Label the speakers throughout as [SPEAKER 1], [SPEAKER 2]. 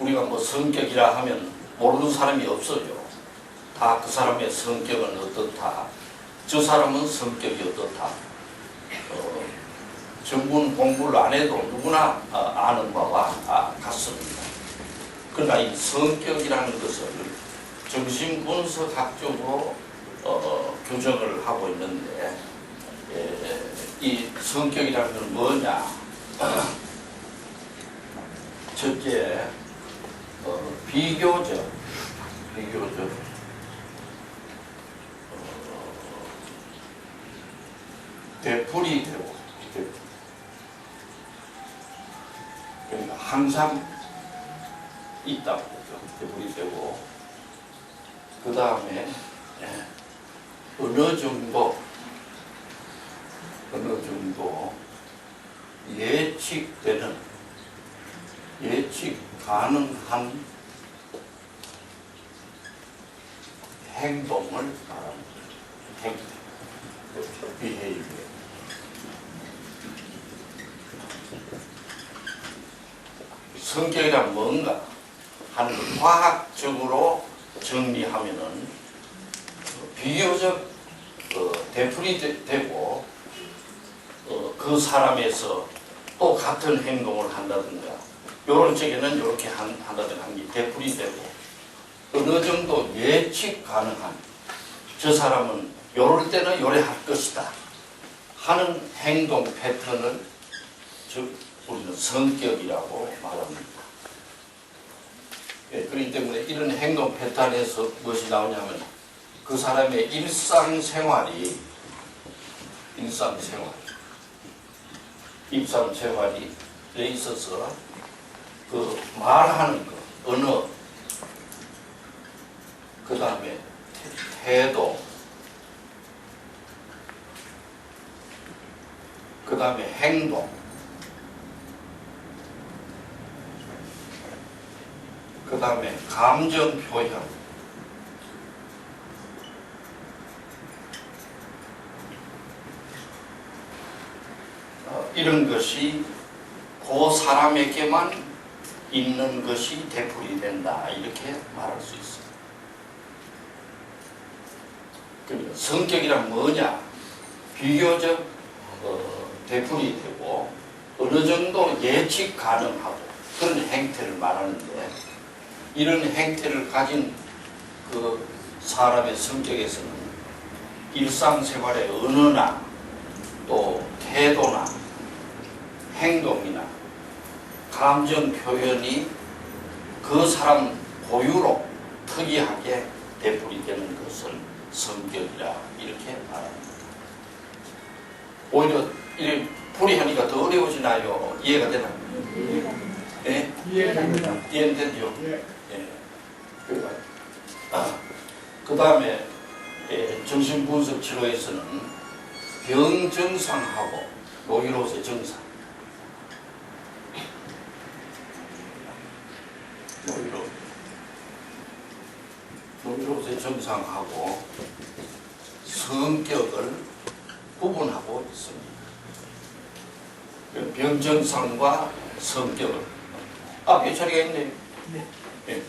[SPEAKER 1] 우리가 뭐 성격이라 하면 모르는 사람이 없어요. 다 그 사람의 성격은 어떻다. 저 사람은 성격이 어떻다. 어, 전문 공부를 안 해도 누구나 어, 아는 바와 아, 같습니다. 그러나 이 성격이라는 것을 정신분석학적으로 어, 규정을 하고 있는데 예, 이 성격이라는 건 뭐냐? 첫째, 어, 비교적, 비교적, 어, 되풀이 되고. 그러니까 항상 있다고 그죠? 되풀이 되고, 그 다음에 어느 정도, 어느 정도 예측되는 예측 가능한 행동을 말합니다. 행동. 비해일. 성격이란 뭔가 하는 걸 과학적으로 정리하면은 비교적 어, 되풀이 되- 되고 어, 그 사람에서 또 같은 행동을 한다든가 요런 쪽에는 이렇게 한, 한다든가 하는 게 되풀이 되고 어느 정도 예측 가능한 저 사람은 요럴 때는 요래 할 것이다 하는 행동 패턴을 즉 우리는 성격이라고 말합니다. 예, 그렇기 때문에 이런 행동 패턴에서 무엇이 나오냐면 그 사람의 일상생활이 일상생활 일상생활에 있어서 그 말하는 것, 언어, 그 다음에 태도, 그 다음에 행동, 그 다음에 감정 표현, 어, 이런 것이 그 사람에게만 있는 것이 되풀이 된다. 이렇게 말할 수 있습니다. 그러니까 성격이란 뭐냐? 비교적 어, 되풀이 되고 어느 정도 예측 가능하고 그런 행태를 말하는데 이런 행태를 가진 그 사람의 성격에서는 일상생활의 언어나 또 태도나 행동이나 감정 표현이 그 사람 고유로 특이하게 되풀이 되는 것을 성격이라 이렇게 말합니다. 오히려 이렇게 풀이하니까 더 어려워지나요? 이해가 되나요? 예?
[SPEAKER 2] 이해됩니다.
[SPEAKER 1] 이해되죠?
[SPEAKER 2] 예.
[SPEAKER 1] 예. 그러니까 아, 그 다음에 예, 정신분석 치료에서는 병 증상하고 노이로제 증상 노이로 노이로제 증상하고 성격을 구분하고 있습니다. 그병 증상과 성격을 앞에 처리가 있네.
[SPEAKER 2] 네.
[SPEAKER 1] 예.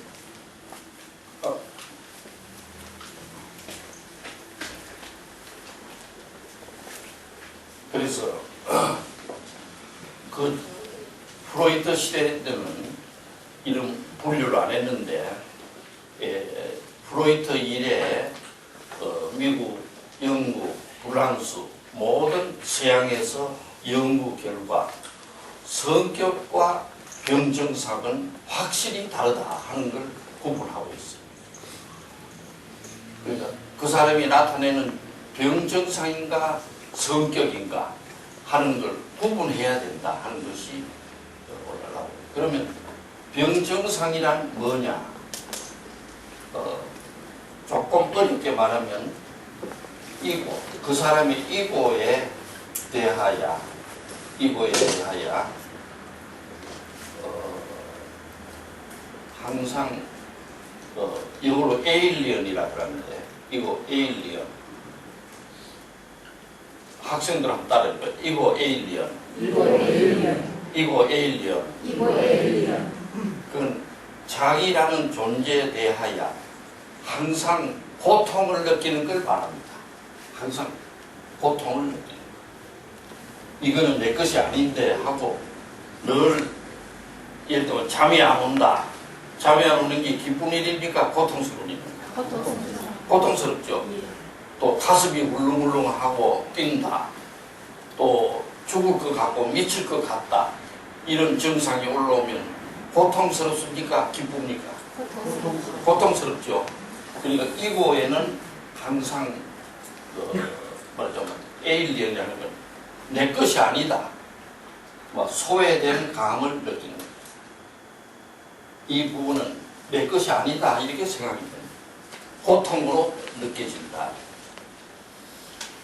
[SPEAKER 1] 어. 그래서 그 프로이트 시대 때는 이런 분류를 안 했는데 예, 프로이트 이래 어, 미국, 영국, 프랑스 모든 서양에서 연구 결과 성격과 병증상은 확실히 다르다 하는 걸 구분하고 있어요. 그러니까 그 사람이 나타내는 병증상인가 성격인가 하는 걸 구분해야 된다 하는 것이 올라가고 그러면 병증상이란 뭐냐? 어, 어렵게 말하면 이고 그 사람의 이고에 대하여 이고에 대하여 어, 항상 어, 영어로 에일리언이라고 하는데 이거 에일리언 학생들 한번 따라해봐요 이거 에일리언
[SPEAKER 2] 이거 에일리언.
[SPEAKER 1] 이거 에일리언
[SPEAKER 2] 이거 에일리언.
[SPEAKER 1] 그건 자기라는 존재에 대하여 항상 고통을 느끼는 걸 말합니다. 항상 고통을 느끼는 거. 이거는 내 것이 아닌데 하고 늘 예를 들면 잠이 안 온다. 잠이 안 오는 게 기쁜 일입니까? 고통스러운 일입니까? 고통스럽죠. 또 가슴이 울렁울렁하고 뛴다. 또 죽을 것 같고 미칠 것 같다. 이런 증상이 올라오면 고통스럽습니까? 기쁩니까? 고통스럽죠. 그러니까 이고에는 항상 그 말하자면 에일리언이라는 건 내 것이 아니다. 뭐 소외된 감을 느끼는. 이 부분은 내 것이 아니다 이렇게 생각이 됩니다. 고통으로 느껴진다.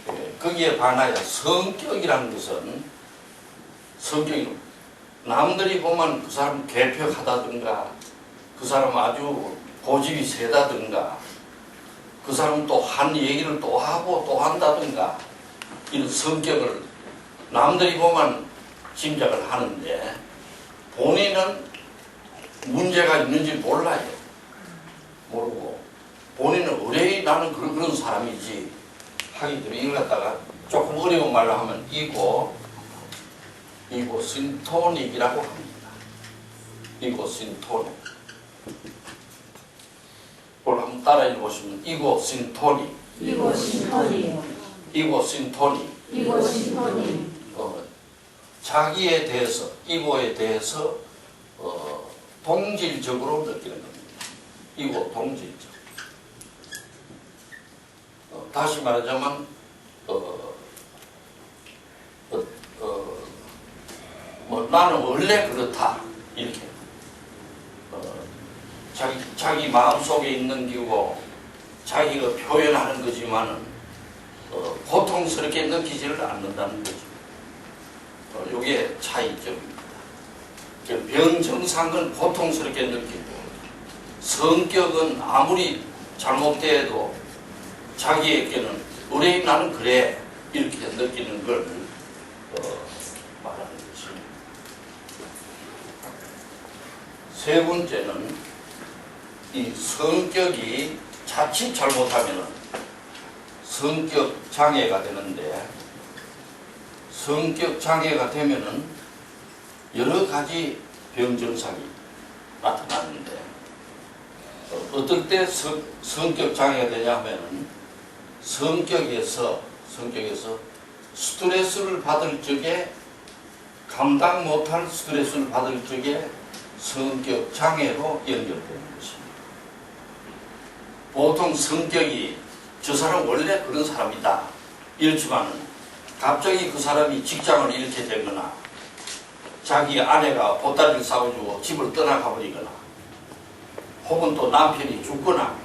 [SPEAKER 1] 예, 거기에 반하여 성격이라는 것은 성격이 남들이 보면 그 사람 괴팍하다든가 그 사람 아주 고집이 세다든가 그 사람 또 한 얘기를 또 하고 또 한다든가 이런 성격을 남들이 보면 짐작을 하는데 본인은 문제가 있는지 몰라요. 모르고 본인은 의뢰이 나는 그런, 그런 사람이지 하기 때문에 이걸 갖다가 조금 어려운 말로 하면 이고 이고 신토닉이라고 합니다. 이고 신토닉 따라 읽어보시면 이고 신토닉
[SPEAKER 2] 이곳이 터니,
[SPEAKER 1] 이고 신토닉
[SPEAKER 2] 이곳이 터니,
[SPEAKER 1] 어, 자기에 대해서 이고에 대해서 어, 동질적으로 느끼는 겁니다. 이고 동질적. 어, 다시 말하자면 어, 어, 어, 뭐 나는 원래 그렇다. 이렇게. 어, 자기 자기 마음 속에 있는 기고 자기가 표현하는 거지만은 어, 고통스럽게 느끼지를 않는다는 거죠. 어, 이게 차이점입니다. 그 병정상은 고통스럽게 느끼고 성격은 아무리 잘못돼도 자기에게는 의뢰인 나는 그래 이렇게 느끼는 걸 어, 말하는 것입니다. 세 번째는 이 성격이 자칫 잘못하면 성격 장애가 되는데 성격 장애가 되면은 여러 가지 병 증상이 나타나는데 어, 어떨 때 성, 성격 장애가 되냐 하면은 성격에서 성격에서 스트레스를 받을 적에 감당 못할 스트레스를 받을 적에 성격 장애로 연결되는 것입니다. 보통 성격이 저 사람 원래 그런 사람이다 이렇지만은 갑자기 그 사람이 직장을 잃게 되거나 자기 아내가 보따리를 싸워주고 집을 떠나가 버리거나 혹은 또 남편이 죽거나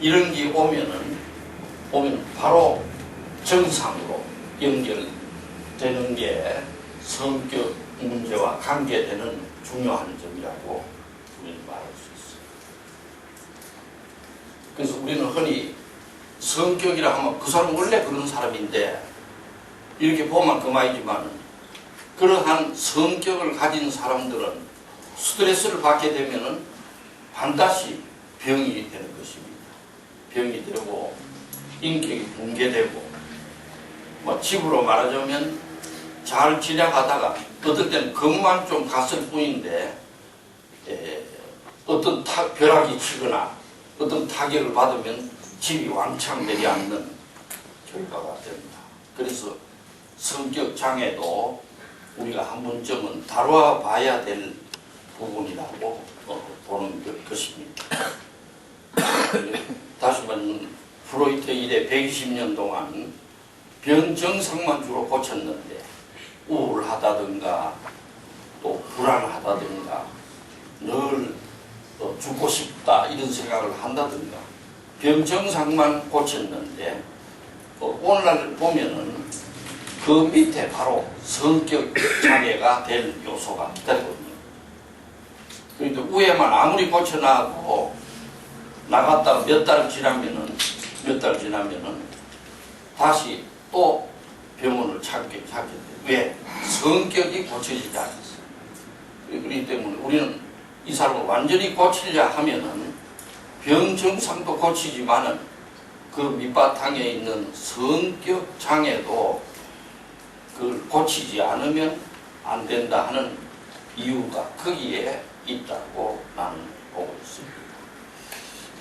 [SPEAKER 1] 이런 게 오면은 오면 바로 정상으로 연결되는 게 성격 문제와 관계되는 중요한 점이라고 우리는 말할 수 있어요. 그래서 우리는 흔히 성격이라 하면 그 사람 원래 그런 사람인데 이렇게 보면 그만이지만 그러한 성격을 가진 사람들은 스트레스를 받게 되면은 반드시 병이 되는 것입니다. 병이 되고 인격이 붕괴되고 뭐 집으로 말하자면 잘 지나가다가 어떨 때는 겁만 좀 갔을 뿐인데 에, 어떤 타, 벼락이 치거나 어떤 타격을 받으면 집이 왕창되지 않는 결과가 됩니다. 그래서 성격 장애도 우리가 한 번쯤은 다뤄 봐야 될 부분이라고 어, 보는 것- 것입니다. 다시 말하면 프로이트 이래 120년 동안 병 증상만 주로 고쳤는데 우울하다든가 또 불안하다든가 늘 어, 죽고 싶다 이런 생각을 한다든가 병 증상만 고쳤는데 어, 오늘날 보면은 그 밑에 바로 성격 장애가 될 요소가 기다리거든요. 그러니까 위에만 아무리 고쳐놔도 나갔다가 몇달 지나면은 몇 달 지나면은 다시 또 병원을 찾게 찾게 돼. 왜? 성격이 고쳐지지 않았어. 그렇기 때문에 우리는 이 사람을 완전히 고치려 하면은 병 증상도 고치지만은 그 밑바탕에 있는 성격 장애도 그걸 고치지 않으면 안 된다 하는 이유가 거기에 있다고 나는 보고 있습니다.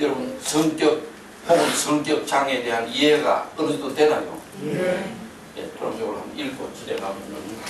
[SPEAKER 1] 여러분 성격 혹은 성격 장애에 대한 이해가 어느 정도 되나요?
[SPEAKER 2] 네.
[SPEAKER 1] 예, 그럼 이걸 한번 읽고 진행하면은